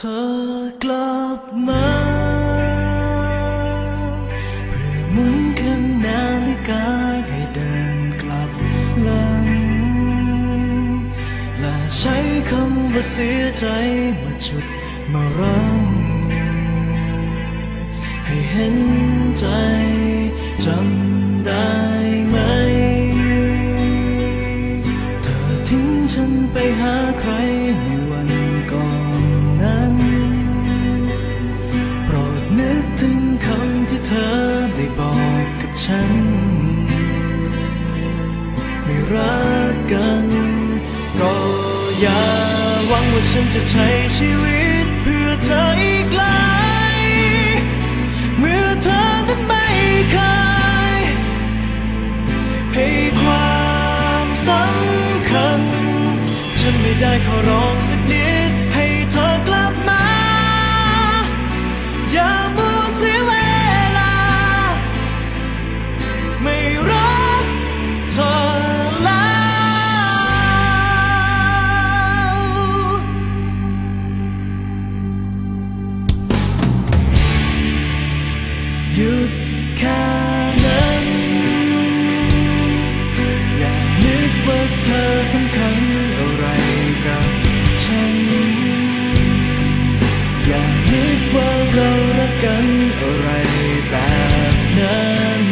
เธอกลับมาเพื่อมุนแค่นาฬิกาให้เดินกลับหลัง และใช้คำว่าเสียใจมาจุดมารังให้เห็นใจจำได้ไหม เธอทิ้งฉันไปหาใครในวันก่อน ฉัน ไม่รักกัน ก็อย่าหวังว่าฉันจะใช้ชีวิตเพื่อเธออีกเลยเมื่อเธอนั้นไม่เคยให้ความสำคัญ ฉันไม่ได้ขอร้องสักนิด หยุดแค่นั้นอย่านึกว่าเธอสำคัญอะไรกับฉัน อย่านึกว่าเรารักกันอะไรแบบนั้น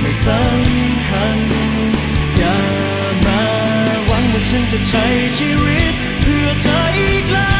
ไม่สำคัญ อย่ามาหวังว่าฉันจะใช้ชีวิต เพื่อเธออีกแล้ว